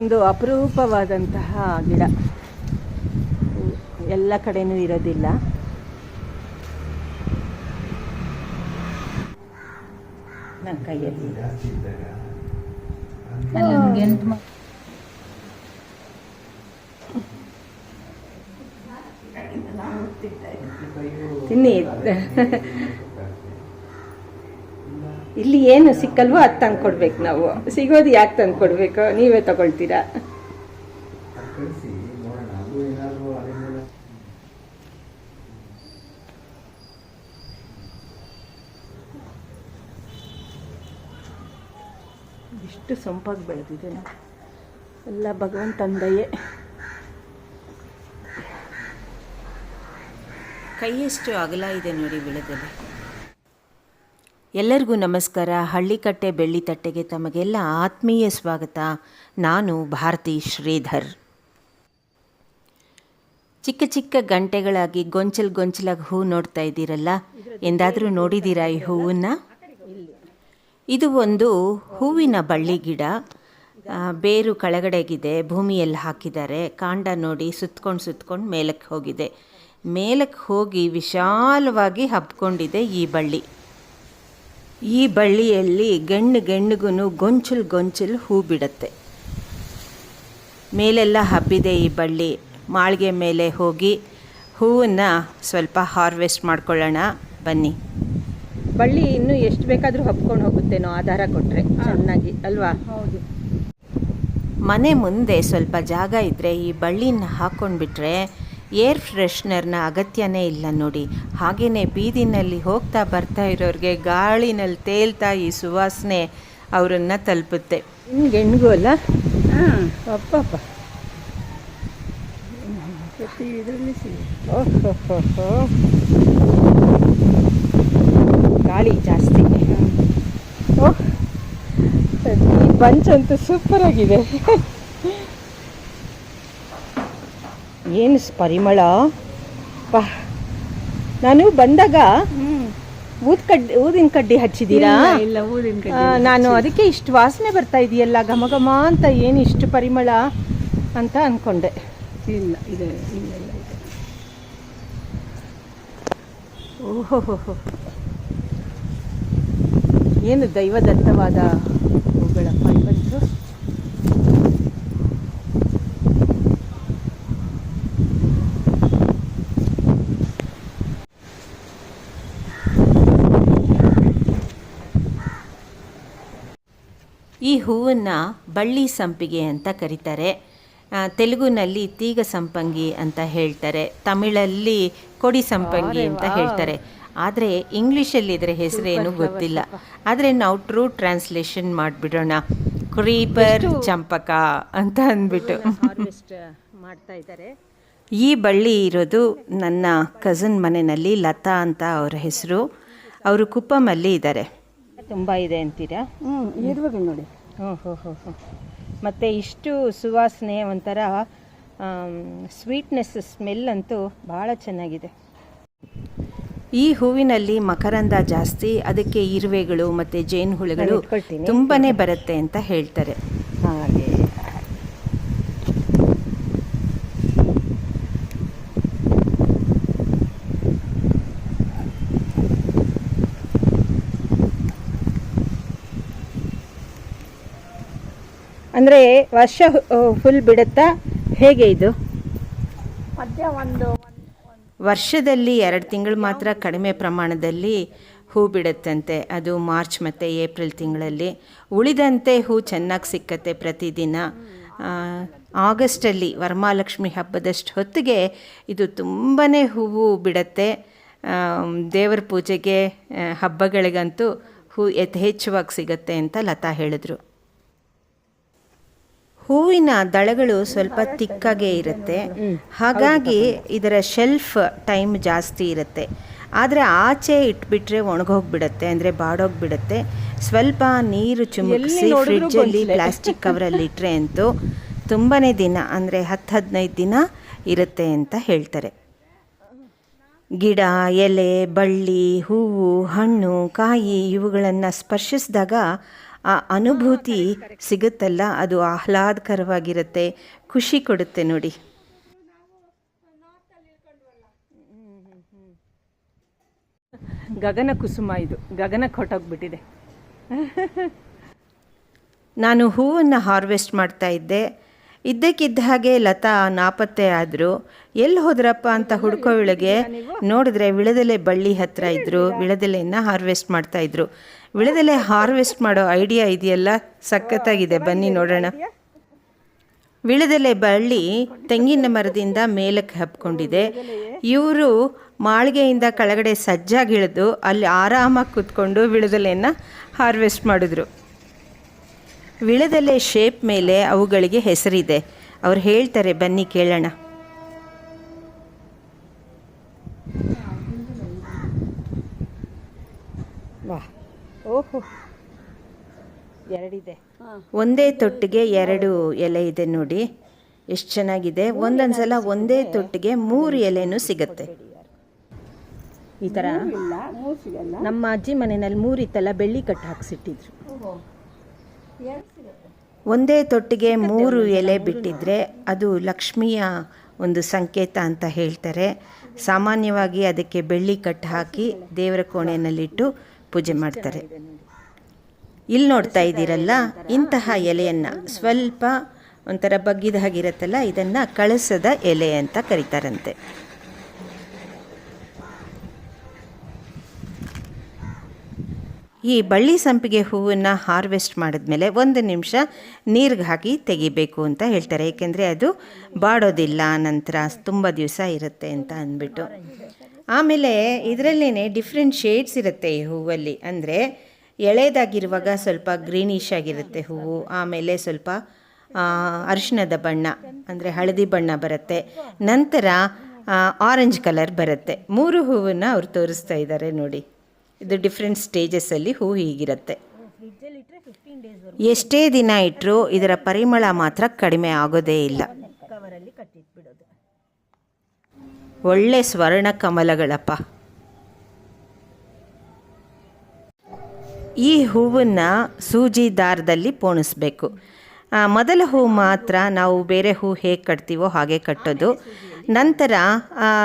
ಒಂದು ಅಪರೂಪವಾದಂತಹ ಗಿಡ ಎಲ್ಲ ಕಡೆನೂ ಇರೋದಿಲ್ಲ ನನ್ನ ಕೈಯಲ್ಲಿ ತಿನ್ನಿ ಇಲ್ಲಿ ಏನು ಸಿಕ್ಕಲ್ವೋ ಅದು ತಂದು ಕೊಡ್ಬೇಕು ನಾವು. ಸಿಗೋದು ಯಾಕೆ ತಂದು ಕೊಡ್ಬೇಕು? ನೀವೇ ತಗೊಳ್ತೀರಾ? ಇಷ್ಟು ಸೊಂಪಾಗಿ ಬೆಳೆದಿದೆ ಎಲ್ಲ ಭಗವಂತಂದಯೇ ಕೈಯಷ್ಟು ಅಗಲ ಇದೆ ನೋಡಿ ಬೆಳೆದಲ್ಲಿ ಎಲ್ಲರಿಗೂ ನಮಸ್ಕಾರ. ಹಳ್ಳಿಕಟ್ಟೆ ಬೆಳ್ಳಿತಟ್ಟೆಗೆ ತಮಗೆಲ್ಲ ಆತ್ಮೀಯ ಸ್ವಾಗತ. ನಾನು ಭಾರತಿ ಶ್ರೀಧರ್. ಚಿಕ್ಕ ಚಿಕ್ಕ ಗಂಟೆಗಳಾಗಿ ಗೊಂಚಲ್ ಗೊಂಚಲಾಗಿ ಹೂ ನೋಡ್ತಾ ಇದ್ದೀರಲ್ಲ? ಎಂದಾದರೂ ನೋಡಿದ್ದೀರಾ ಈ ಹೂವನ್ನು? ಇದು ಒಂದು ಹೂವಿನ ಬಳ್ಳಿ ಗಿಡ. ಬೇರು ಕೆಳಗಡೆಗಿದೆ, ಭೂಮಿಯಲ್ಲಿ ಹಾಕಿದ್ದಾರೆ. ಕಾಂಡ ನೋಡಿ ಸುತ್ಕೊಂಡು ಸುತ್ಕೊಂಡು ಮೇಲಕ್ಕೆ ಹೋಗಿದೆ. ಮೇಲಕ್ಕೆ ಹೋಗಿ ವಿಶಾಲವಾಗಿ ಹಬ್ಕೊಂಡಿದೆ ಈ ಬಳ್ಳಿ. ಈ ಬಳ್ಳಿಯಲ್ಲಿ ಗಣ್ಣು ಗೆಣ್ಣಿಗೂ ಗೊಂಚಲು ಗೊಂಚಲು ಹೂ ಬಿಡುತ್ತೆ ಮೇಲೆಲ್ಲ ಹಬ್ಬಿದೆ ಈ ಬಳ್ಳಿ. ಮಾಳಿಗೆ ಮೇಲೆ ಹೋಗಿ ಹೂವನ್ನು ಸ್ವಲ್ಪ ಹಾರ್ವೆಸ್ಟ್ ಮಾಡ್ಕೊಳ್ಳೋಣ. ಬನ್ನಿ. ಬಳ್ಳಿ ಇನ್ನೂ ಎಷ್ಟು ಬೇಕಾದರೂ ಹಬ್ಕೊಂಡು ಹೋಗುತ್ತೇನೋ ಆಧಾರ ಕೊಟ್ಟರೆ ಚೆನ್ನಾಗಿ ಅಲ್ವಾ? ಹೌದು. ಮನೆ ಮುಂದೆ ಸ್ವಲ್ಪ ಜಾಗ ಇದ್ದರೆ ಈ ಬಳ್ಳಿನ ಹಾಕ್ಕೊಂಡ್ಬಿಟ್ರೆ ಏರ್ ಫ್ರೆಶ್ನರ್ನ ಅಗತ್ಯನೇ ಇಲ್ಲ ನೋಡಿ. ಹಾಗೆಯೇ ಬೀದಿನಲ್ಲಿ ಹೋಗ್ತಾ ಬರ್ತಾ ಇರೋರಿಗೆ ಗಾಳಿನಲ್ಲಿ ತೇಲ್ತಾ ಈ ಸುವಾಸನೆ ಅವರನ್ನು ತಲುಪುತ್ತೆ. ಇನ್ನು ಗೆಣ್ಣಿಗೂ ಅಲ್ಲ? ಅಪ್ಪಪ್ಪ. ಗಾಳಿ ಜಾಸ್ತಿ. ಓಹ್ ಈ ಬಂಚ್ ಅಂತೂ ಸೂಪರ್ ಆಗಿದೆ ಏನು ಪರಿಮಳ? ಪಾ ನಾನು ಬಂದಾಗ ಊದ್ ಕಡ್ಡಿ ಊದಿನ ಕಡ್ಡಿ ಹಚ್ಚಿದ್ದೀರಾ ಇಲ್ಲ ಊದಿನ ಕಡ್ಡಿ ನಾನು ಅದಕ್ಕೆ ಇಷ್ಟು ವಾಸನೆ ಬರ್ತಾ ಇದೆಯಲ್ಲ ಘಮ ಘಮ ಅಂತ ಏನು ಇಷ್ಟು ಪರಿಮಳ ಅಂತ ಅನ್ಕೊಂಡೆ. ಇಲ್ಲ ಇದೆ ಇಲ್ಲ ಇಲ್ಲ ಓಹೋ ಏನು ದೈವದತ್ತವಾದ ಹೂಗಳಪ್ಪ ಇವತ್ತು? ಈ ಹೂವನ್ನು ಬಳ್ಳಿ ಸಂಪಿಗೆ ಅಂತ ಕರೀತಾರೆ. ತೆಲುಗುನಲ್ಲಿ ತೀಗ ಸಂಪಂಗಿ ಅಂತ ಹೇಳ್ತಾರೆ. ತಮಿಳಲ್ಲಿ ಕೊಡಿ ಸಂಪಂಗಿ ಅಂತ ಹೇಳ್ತಾರೆ. ಆದರೆ ಇಂಗ್ಲೀಷಲ್ಲಿ ಇದರ ಹೆಸರೇನು ಗೊತ್ತಿಲ್ಲ. ಆದರೆ ನಾವು ಟ್ರೂ ಟ್ರಾನ್ಸ್ಲೇಷನ್ ಮಾಡಿಬಿಡೋಣ. ಕ್ರೀಪರ್ ಚಂಪಕ ಅಂತ ಅಂದ್ಬಿಟ್ಟು. ಮಾಡ್ತಾ ಇದ್ದಾರೆ. ಈ ಬಳ್ಳಿ ಇರೋದು ನನ್ನ ಕಸನ್ ಮನೆಯಲ್ಲಿ ಲತಾ ಅಂತ ಅವರ ಹೆಸರು. ಅವರು ಕುಪ್ಪಮಲ್ಲಿ ಇದ್ದಾರೆ. ತುಂಬ ಇದೆ ಅಂತೀರಾ? ಹ್ಞೂ ಇರುವಾಗ ನೋಡಿ. ಹ್ಞೂ ಹ್ಞೂ ಮತ್ತು ಇಷ್ಟು ಸುವಾಸನೆ ಒಂಥರ ಸ್ವೀಟ್ನೆಸ್ ಸ್ಮೆಲ್ ಅಂತೂ ಭಾಳ ಚೆನ್ನಾಗಿದೆ. ಈ ಹೂವಿನಲ್ಲಿ ಮಕರಂದ ಜಾಸ್ತಿ ಅದಕ್ಕೆ ಇರುವೆಗಳು ಮತ್ತು ಜೇನುಹುಳುಗಳು ಹುಳುಗಳು. ತುಂಬಾನೇ ಬರುತ್ತೆ ಅಂತ ಹೇಳ್ತಾರೆ. ಹಾಗೆ. ಅಂದರೆ ವರ್ಷ ಫುಲ್ ಬಿಡುತ್ತಾ? ಹೇಗೆ ಇದು? ಮಧ್ಯ ಒಂದು ವರ್ಷದಲ್ಲಿ ಎರಡು ತಿಂಗಳು ಮಾತ್ರ ಕಡಿಮೆ ಪ್ರಮಾಣದಲ್ಲಿ ಹೂ ಬಿಡುತ್ತಂತೆ. ಅದು ಮಾರ್ಚ್ ಮತ್ತು ಏಪ್ರಿಲ್ ತಿಂಗಳಲ್ಲಿ. ಉಳಿದಂತೆ ಹೂ ಚೆನ್ನಾಗಿ ಸಿಕ್ಕತ್ತೆ ಪ್ರತಿದಿನ. ಆಗಸ್ಟಲ್ಲಿ ವರಮಹಾಲಕ್ಷ್ಮಿ ಹಬ್ಬದಷ್ಟು ಹೊತ್ತಿಗೆ ಇದು ತುಂಬಾ ಹೂವು ಬಿಡತ್ತೆ. ದೇವರ ಪೂಜೆಗೆ ಹಬ್ಬಗಳಿಗಂತೂ ಹೂ ಯಥೇಚ್ಛವಾಗಿ ಸಿಗತ್ತೆ ಅಂತ ಲತಾ ಹೇಳಿದ್ರು. ಹೂವಿನ ದಳಗಳು ಸ್ವಲ್ಪ ತಿಕ್ಕಾಗೆ ಇರುತ್ತೆ. ಹಾಗಾಗಿ ಇದರ ಶೆಲ್ಫ್ ಟೈಮ್ ಜಾಸ್ತಿ ಇರುತ್ತೆ. ಆದರೆ ಆಚೆ ಇಟ್ಬಿಟ್ರೆ ಒಣಗೋಗ್ಬಿಡುತ್ತೆ ಅಂದರೆ ಬಾಡೋಗ್ಬಿಡುತ್ತೆ. ಸ್ವಲ್ಪ ನೀರು ಚುಮುಕಿಸಿ ಫ್ರಿಡ್ಜಲ್ಲಿ. ಪ್ಲಾಸ್ಟಿಕ್ ಕವರಲ್ಲಿ ಇಟ್ಟರೆ ಅಂತೂ ತುಂಬಾ ದಿನ ಅಂದರೆ ಹತ್ತು ಹದಿನೈದು ದಿನ ಇರುತ್ತೆ ಅಂತ ಹೇಳ್ತಾರೆ. ಗಿಡ ಎಲೆ ಬಳ್ಳಿ ಹೂವು ಹಣ್ಣು ಕಾಯಿ ಇವುಗಳನ್ನು ಸ್ಪರ್ಶಿಸಿದಾಗ ಆ ಅನುಭೂತಿ ಸಿಗುತ್ತಲ್ಲ ಅದು ಆಹ್ಲಾದಕರವಾಗಿರುತ್ತೆ. ಖುಷಿ ಕೊಡುತ್ತೆ ನೋಡಿ. ಗಗನ ಕುಸುಮ ಇದು. ಗಗನಕ್ಕೆ ಹೊಟ್ಟೋಗ್ಬಿಟ್ಟಿದೆ ನಾನು ಹೂವನ್ನು ಹಾರ್ವೆಸ್ಟ್ ಮಾಡ್ತಾ ಇದ್ದೆ. ಇದ್ದಕ್ಕಿದ್ದ ಹಾಗೆ ಲತಾ ನಾಪತ್ತೆ ಆದರು ಎಲ್ಲಿ ಹೋದ್ರಪ್ಪ ಅಂತ ಹುಡ್ಕೋ ವೇಳೆಗೆ ನೋಡಿದ್ರೆ ವಿಳದೆಲೆ ಬಳ್ಳಿ ಹತ್ತಿರ ಇದ್ದರು ವಿಳದೆಲೆಯನ್ನು ಹಾರ್ವೆಸ್ಟ್ ಮಾಡ್ತಾ ಇದ್ರು. ವಿಳದೆಲೆ ಹಾರ್ವೆಸ್ಟ್ ಮಾಡೋ ಐಡಿಯಾ ಇದೆಯಲ್ಲ? ಸಖತ್ತಾಗಿದೆ. ಬನ್ನಿ ನೋಡೋಣ. ವಿಳದೆಲೆ ಬಳ್ಳಿ ತೆಂಗಿನ ಮರದಿಂದ ಮೇಲಕ್ಕೆ ಹಬ್ಕೊಂಡಿದೆ. ಇವರು ಮಾಳಿಗೆಯಿಂದ ಕೆಳಗಡೆ ಸಜ್ಜಾಗಿ ಇಳಿದು ಅಲ್ಲಿ ಆರಾಮಾಗಿ ಕೂತ್ಕೊಂಡು ವಿಳದೆಲೆಯನ್ನು ಹಾರ್ವೆಸ್ಟ್ ಮಾಡಿದ್ರು. ವಿಳದೆಲೆ ಶೇಪ್ ಮೇಲೆ ಅವುಗಳಿಗೆ ಹೆಸರಿದೆ. ಅವ್ರು ಹೇಳ್ತಾರೆ, ಬನ್ನಿ ಕೇಳೋಣ ವಾ ಓಹೋ ಎರಡಿದೆ. ಒಂದೇ ತೊಟ್ಟಿಗೆ ಎರಡು ಎಲೆ ಇದೆ ನೋಡಿ. ಎಷ್ಟು ಚೆನ್ನಾಗಿದೆ. ಒಂದೊಂದ್ಸಲ ಒಂದೇ ತೊಟ್ಟಿಗೆ ಮೂರು ಎಲೆನೂ ಸಿಗುತ್ತೆ. ಈ ಥರ ಮೂರು ಸಿಗಲ್ಲ. ನಮ್ಮ ಅಜ್ಜಿ ಮನೆಯಲ್ಲಿ ಮೂರಿತ್ತಲ್ಲ ಬೆಳ್ಳಿ ಕಟ್ಟು ಹಾಕ್ಸಿಟ್ಟಿದ್ರು. ಒಂದೇ ತೊಟ್ಟಿಗೆ ಮೂರು ಎಲೆ ಬಿಟ್ಟಿದ್ರೆ ಅದು ಲಕ್ಷ್ಮಿಯ ಒಂದು ಸಂಕೇತ ಅಂತ ಹೇಳ್ತಾರೆ. ಸಾಮಾನ್ಯವಾಗಿ ಅದಕ್ಕೆ ಬೆಳ್ಳಿ ಕಟ್ಟು ಹಾಕಿ ದೇವರ ಕೋಣೆಯಲ್ಲಿಟ್ಟು ಪೂಜೆ ಮಾಡ್ತಾರೆ. ಇಲ್ಲಿ ನೋಡ್ತಾ ಇದ್ದೀರಲ್ಲ, ಇಂತಹ ಎಲೆಯನ್ನು ಸ್ವಲ್ಪ ಒಂಥರ ಬಗ್ಗಿದ ಹಾಗಿರುತ್ತಲ್ಲ ಇದನ್ನು ಕಳಸದ ಎಲೆ ಅಂತ ಕರೀತಾರಂತೆ. ಈ ಬಳ್ಳಿ ಸಂಪಿಗೆ ಹೂವನ್ನು ಹಾರ್ವೆಸ್ಟ್ ಮಾಡಿದ್ಮೇಲೆ ಒಂದು ನಿಮಿಷ ನೀರಿಗೆ ಹಾಕಿ ತೆಗಿಬೇಕು ಅಂತ ಹೇಳ್ತಾರೆ. ಏಕೆಂದರೆ ಅದು ಬಾಡೋದಿಲ್ಲ, ನಂತರ ತುಂಬ ದಿವಸ ಇರುತ್ತೆ ಅಂತ ಅಂದ್ಬಿಟ್ಟು. ಆಮೇಲೆ ಇದರಲ್ಲೇ ಡಿಫ್ರೆಂಟ್ ಶೇಡ್ಸ್ ಇರುತ್ತೆ ಈ ಹೂವಲ್ಲಿ. ಅಂದರೆ ಎಳೆದಾಗಿರುವಾಗ ಸ್ವಲ್ಪ ಗ್ರೀನಿಶ್ ಆಗಿರುತ್ತೆ ಹೂವು, ಆಮೇಲೆ ಸ್ವಲ್ಪ ಅರಿಶಿಣದ ಬಣ್ಣ, ಅಂದರೆ ಹಳದಿ ಬಣ್ಣ ಬರುತ್ತೆ. ನಂತರ ಆರೆಂಜ್ ಕಲರ್ ಬರುತ್ತೆ. ಮೂರು ಹೂವನ್ನು ಅವ್ರು ತೋರಿಸ್ತಾ ಇದ್ದಾರೆ ನೋಡಿ. ಇದು ಡಿಫ್ರೆಂಟ್ ಸ್ಟೇಜಸ್ಸಲ್ಲಿ ಹೂ ಹೀಗಿರುತ್ತೆ. ಎಷ್ಟೇ ದಿನ ಇಟ್ಟರೂ ಇದರ ಪರಿಮಳ ಮಾತ್ರ ಕಡಿಮೆ ಆಗೋದೇ ಇಲ್ಲ. ಒಳ್ಳೆ ಸ್ವರ್ಣ ಕಮಲಗಳಪ್ಪ ಈ ಹೂವನ್ನು ಸೂಜಿ ದಾರದಲ್ಲಿ ಪೋಣಿಸ್ಬೇಕು. ಮೊದಲ ಹೂ ಮಾತ್ರ ನಾವು ಬೇರೆ ಹೂ ಹೇಗೆ ಕಟ್ತೀವೋ ಹಾಗೆ ಕಟ್ಟೋದು. ನಂತರ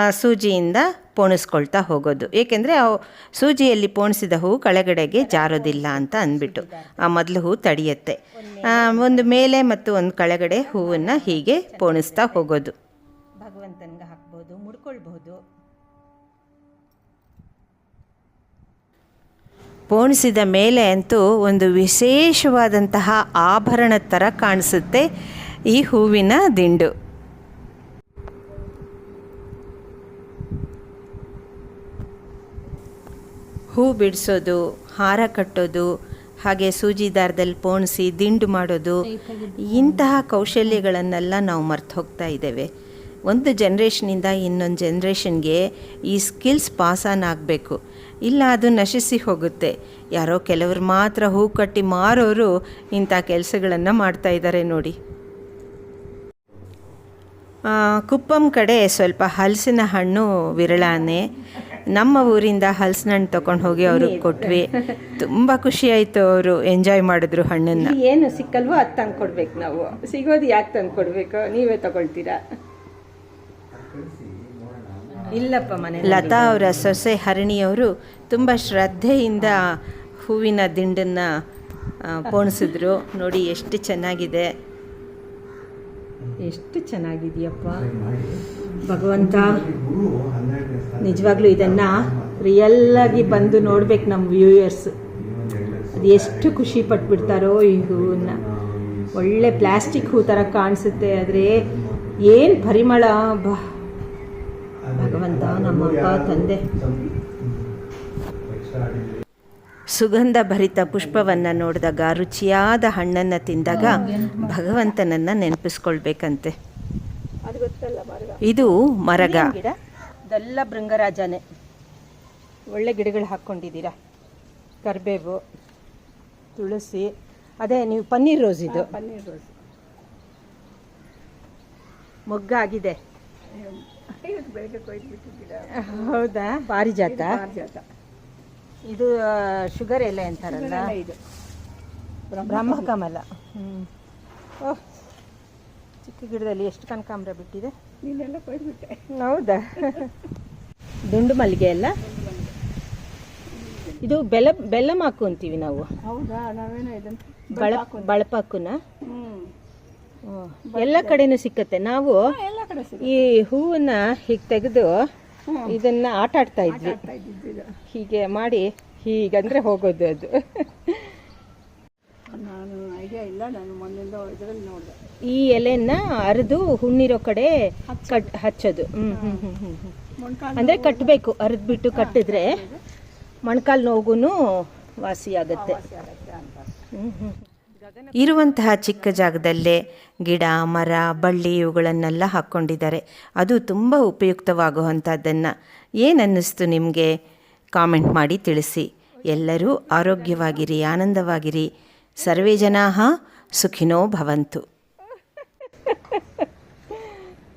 ಸೂಜಿಯಿಂದ ಪೋಣಿಸ್ಕೊಳ್ತಾ ಹೋಗೋದು. ಏಕೆಂದರೆ ಅವು ಸೂಜಿಯಲ್ಲಿ ಪೋಣಿಸಿದ ಹೂ ಕೆಳಗಡೆಗೆ ಜಾರೋದಿಲ್ಲ ಅಂತ ಅಂದ್ಬಿಟ್ಟು. ಆ, ಮೊದಲು ಹೂ ತಡೆಯುತ್ತೆ. ಒಂದು ಮೇಲೆ ಮತ್ತು ಒಂದು ಕೆಳಗಡೆ ಹೂವನ್ನು ಹೀಗೆ ಪೋಣಿಸ್ತಾ ಹೋಗೋದು. ಭಗವಂತನಿಗೆ ಹಾಕ್ಬೋದು ಮುಡ್ಕೊಳ್ಬಹುದು ಪೋಣಿಸಿದ ಮೇಲೆ ಅಂತೂ ಒಂದು ವಿಶೇಷವಾದಂತಹ ಆಭರಣ ಥರ ಕಾಣಿಸುತ್ತೆ ಈ ಹೂವಿನ ದಿಂಡು. ಹೂ ಬಿಡಿಸೋದು ಹಾರ ಕಟ್ಟೋದು ಹಾಗೆ ಸೂಜಿ ದಾರದಲ್ಲಿ ಪೋಣಿಸಿ ದಿಂಡು ಮಾಡೋದು ಇಂತಹ ಕೌಶಲ್ಯಗಳನ್ನೆಲ್ಲ ನಾವು ಮರ್ತು ಹೋಗ್ತಾ ಇದ್ದೇವೆ. ಒಂದು ಜನ್ರೇಷನಿಂದ ಇನ್ನೊಂದು ಜನ್ರೇಷನ್ಗೆ ಈ ಸ್ಕಿಲ್ಸ್ ಪಾಸ್ ಆನ್ ಆಗಬೇಕು. ಇಲ್ಲ ಅದು ನಶಿಸಿ ಹೋಗುತ್ತೆ. ಯಾರೋ ಕೆಲವರು ಮಾತ್ರ ಹೂ ಕಟ್ಟಿ ಮಾರೋರು ಇಂಥ ಕೆಲಸಗಳನ್ನು ಮಾಡ್ತಾ ಇದ್ದಾರೆ ನೋಡಿ. ಕುಪ್ಪಂ ಕಡೆ ಸ್ವಲ್ಪ ಹಲಸಿನ ಹಣ್ಣು ವಿರಳಾನೆ. ನಮ್ಮ ಊರಿಂದ ಹಲಸಿನ ಹಣ್ಣು ತೊಗೊಂಡು ಹೋಗಿ ಅವ್ರಿಗೆ ಕೊಟ್ವಿ. ತುಂಬ ಖುಷಿ ಆಯಿತು ಅವರು ಎಂಜಾಯ್ ಮಾಡಿದ್ರು ಹಣ್ಣನ್ನು. ಏನು ಸಿಕ್ಕಲ್ವೋ ಅದು ತಂದು ಕೊಡ್ಬೇಕು ನಾವು. ಸಿಗೋದು ಯಾಕೆ ತಂದು ಕೊಡಬೇಕು ನೀವೇ ತಗೊಳ್ತೀರಾ? ಇಲ್ಲಪ್ಪ ಮನೆ ಲತಾ ಅವರ ಸೊಸೆ ಹರಣಿಯವರು ತುಂಬ ಶ್ರದ್ಧೆಯಿಂದ ಹೂವಿನ ದಿಂಡನ್ನು ಪೋಣಿಸಿದ್ರು. ನೋಡಿ ಎಷ್ಟು ಚೆನ್ನಾಗಿದೆ. ಎಷ್ಟು ಚೆನ್ನಾಗಿದೆಯಪ್ಪ. ಭಗವಂತ ನಿಜವಾಗ್ಲೂ ಇದನ್ನ ರಿಯಲ್ ಆಗಿ ಬಂದು ನೋಡ್ಬೇಕು ನಮ್ಮ ವ್ಯೂಯರ್ಸ್ ಅದು ಎಷ್ಟು ಖುಷಿ ಪಟ್ಬಿಡ್ತಾರೋ ಈ ಹೂವನ್ನ. ಒಳ್ಳೆ ಪ್ಲಾಸ್ಟಿಕ್ ಹೂ ಥರ ಕಾಣಿಸುತ್ತೆ. ಆದರೆ ಏನು ಪರಿಮಳ ಬಾ. ಭಗವಂತ ನಮ್ಮ ಅಪ್ಪ ತಂದೆ. ಸುಗಂಧ ಭರಿತ ಪುಷ್ಪವನ್ನು ನೋಡಿದಾಗ ರುಚಿಯಾದ ಹಣ್ಣನ್ನು ತಿಂದಾಗ ಭಗವಂತನನ್ನ ನೆನಪಿಸ್ಕೊಳ್ಬೇಕಂತೆ. ಅದು ಗೊತ್ತಲ್ಲ ಮರಗ. ಇದು ಮರಗ ಗಿಡ ಇದೆಲ್ಲ ಭೃಂಗರಾಜನೇ. ಒಳ್ಳೆ ಗಿಡಗಳು ಹಾಕ್ಕೊಂಡಿದ್ದೀರಾ? ಕರ್ಬೇವು ತುಳಸಿ ಅದೇ ನೀವು ಪನ್ನೀರ್ ರೋಸ್ ಇದು. ಪನ್ನೀರ್ ರೋಸ್. ಮೊಗ್ಗಾಗಿದೆ ಹೌದಾ? ಪಾರಿಜಾತ ಇದು ಶುಗರ್ ಎಲ್ಲ ಅಂತಾರಲ್ಲ? ಇದು. ಇದು ಬ್ರಹ್ಮಕಮಲ. ಹ್ಞೂ ಓಹ್ ಚಿಕ್ಕ ಗಿಡದಲ್ಲಿ ಎಷ್ಟು ಕನಕಾಂಬ್ರ ಬಿಟ್ಟಿದೆ? ನೀನೆಲ್ಲ ಕೊಯ್ದುಬಿಟ್ಟೆ. ಹೌದಾ? ದುಂಡು ಮಲ್ಲಿಗೆ ಅಲ್ಲ? ಇದು ಬೆಲ್ಲ ಬೆಲ್ಲಮಾಕು ಅಂತೀವಿ ನಾವು. ಹೌದಾ? ನಾವೇನೋ ಇದನ್ನು ಬಳ ಬಳಪಾಕುನ? ಹ್ಞೂ ಓ, ಎಲ್ಲ ಕಡೆನೂ ಸಿಕ್ಕತ್ತೆ. ನಾವು ಈ ಹೂವನ್ನ ಹೀಗೆ ತೆಗೆದು ಇದನ್ನ ಆಟ ಆಡ್ತಾ ಇದ್ವಿ. ಹೀಗೆ ಮಾಡಿ ಹೀಗಂದ್ರೆ ಹೋಗೋದು ಅದು. ಈ ಎಲೆನ ಅರೆದು ಹುಣ್ಣಿರೋ ಕಡೆ ಕಟ್ ಹಚ್ಚೋದು. ಹ್ಮ್ ಹ್ಮ್ ಹ್ಮ್ ಅಂದ್ರೆ ಕಟ್ಬೇಕು ಅರೆದ್ಬಿಟ್ಟು ಕಟ್ಟಿದ್ರೆ ಮೊಣಕಾಲು ನೋವುಗೂ ವಾಸಿಯಾಗತ್ತೆ. ಆಗುತ್ತೆ ಹ್ಮ್ ಹ್ಮ್. ಇರುವಂತಹ ಚಿಕ್ಕ ಜಾಗದಲ್ಲೇ ಗಿಡ ಮರ ಬಳ್ಳಿ ಇವುಗಳನ್ನೆಲ್ಲ ಹಾಕ್ಕೊಂಡಿದ್ದಾರೆ. ಅದು ತುಂಬ ಉಪಯುಕ್ತವಾಗುವಂಥದ್ದನ್ನು ಏನನ್ನಿಸ್ತು ನಿಮಗೆ? ಕಾಮೆಂಟ್ ಮಾಡಿ ತಿಳಿಸಿ. ಎಲ್ಲರೂ ಆರೋಗ್ಯವಾಗಿರಿ ಆನಂದವಾಗಿರಿ. ಸರ್ವೇ ಜನಾ ಸುಖಿನೋ ಭವಂತು.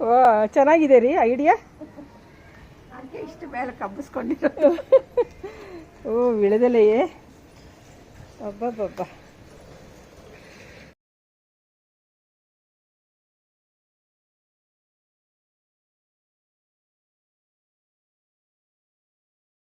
ಓ ಚೆನ್ನಾಗಿದೆ ರೀ ಐಡಿಯಾ? ಇಷ್ಟು ಮೇಲೆ ಕಬ್ಬಿಸ್ಕೊಂಡಿರೋದು. ಓ ವಿಳದಲೆಯೇ ಅಬ್ಬಬ್ಬಬ್ಬ.